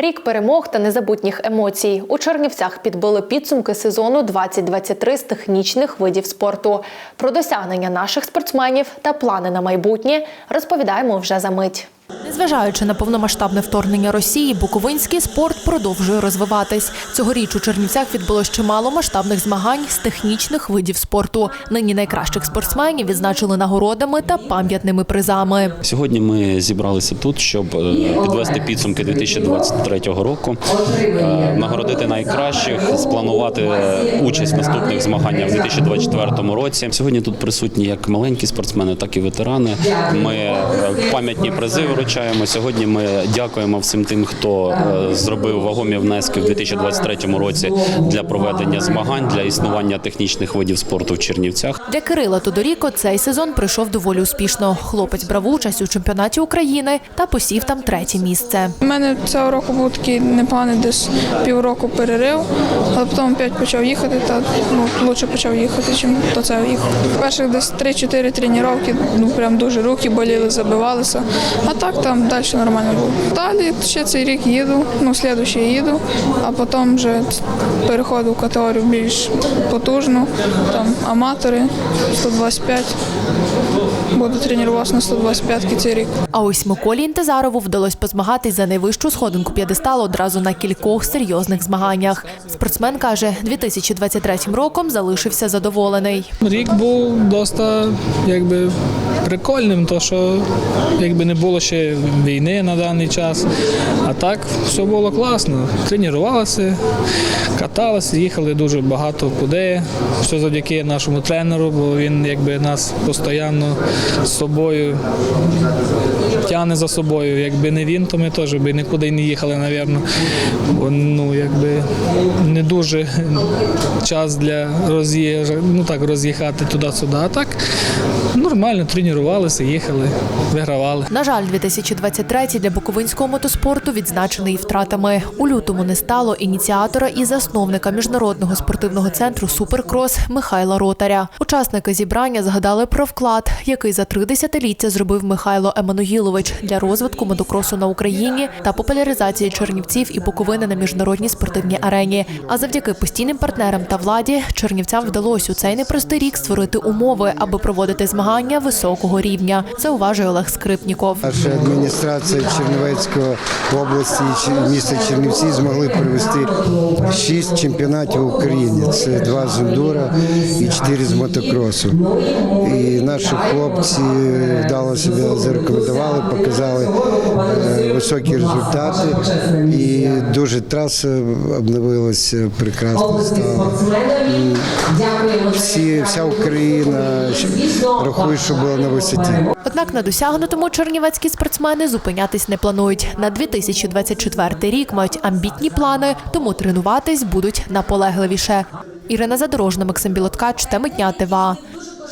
Рік перемог та незабутніх емоцій. У Чернівцях підбили підсумки сезону 2023 з технічних видів спорту. Про досягнення наших спортсменів та плани на майбутнє розповідаємо вже за мить. Незважаючи на повномасштабне вторгнення Росії, буковинський спорт продовжує розвиватись. Цьогоріч у Чернівцях відбулось чимало масштабних змагань з технічних видів спорту. Нині найкращих спортсменів відзначили нагородами та пам'ятними призами. Сьогодні ми зібралися тут, щоб е, підвести підсумки 2023 року, е, нагородити найкращих, спланувати е, участь в наступних змаганнях в 2024 році. Сьогодні тут присутні як маленькі спортсмени, так і ветерани. Ми пам'ятні призи вручаємо. Сьогодні ми дякуємо всім тим, хто е, зробив вагомі внески в 2023 році для проведення змагань, для існування технічних видів спорту в Чернівцях. Для Кирила Тодоріко цей сезон пройшов доволі успішно. Хлопець брав участь у чемпіонаті України та посів там третє місце. У мене цього року був такий непоганий десь півроку перерив, але потім опять почав їхати, та ну, краще почав їхати, чим до цього їхав. Перших десь 3-4 тренування, ну прям дуже руки боліли, забивалися. А так там далі нормально було. Далі ще цей рік їду, ну слідуючий їду, а потім вже переходив в категорію більш потужну, там аматори 125. Буду тренуватися на 125 цей рік. А ось Миколі Інтезарову вдалося позмагатись за найвищу сходинку п'єдесталу одразу на кількох серйозних змаганнях. Спортсмен каже, 2023 роком залишився задоволений. Рік був доста якби прикольним, то що якби не було ще війни на даний час. А так все було класно. Тренувалися, каталися, їхали дуже багато куди. Все завдяки нашому тренеру, бо він якби нас постійно з собою тягне за собою. Якби не він, то ми теж би нікуди не їхали, напевно. Ну якби не дуже час для роз'їжджа, ну так роз'їхати туди-сюди. А так нормально тренувалися, їхали, вигравали. На жаль, 2023 для буковинського мотоспорту відзначений втратами. У лютому не стало ініціатора і засновника міжнародного спортивного центру Суперкрос Михайла Ротаря. Учасники зібрання згадали про вклад, який за три десятиліття зробив Михайло Еммануїлович для розвитку мотокросу на Україні та популяризації Чернівців і Буковини на міжнародній спортивній арені. А завдяки постійним партнерам та владі Чернівцям вдалося у цей непростий рік створити умови, аби проводити змагання високого рівня. Зауважує Олег Скрипніков. Адміністрація Чернівецької області і міста Чернівці змогли провести шість чемпіонатів в Україні. Це два з ендура і чотири з мотокросу. І наші хлопці вдало себе зарекомендували, показали е, високі результати. І дуже траса обновилася, прекрасно стала. Всі, вся Україна рахує, що була на висоті. Однак на досягнутому чернівецькі спортсмени зупинятись не планують. На 2024 рік мають амбітні плани, тому тренуватись будуть наполегливіше. Ірина Задорожна, Максим Білоткач теми Митня ТВА.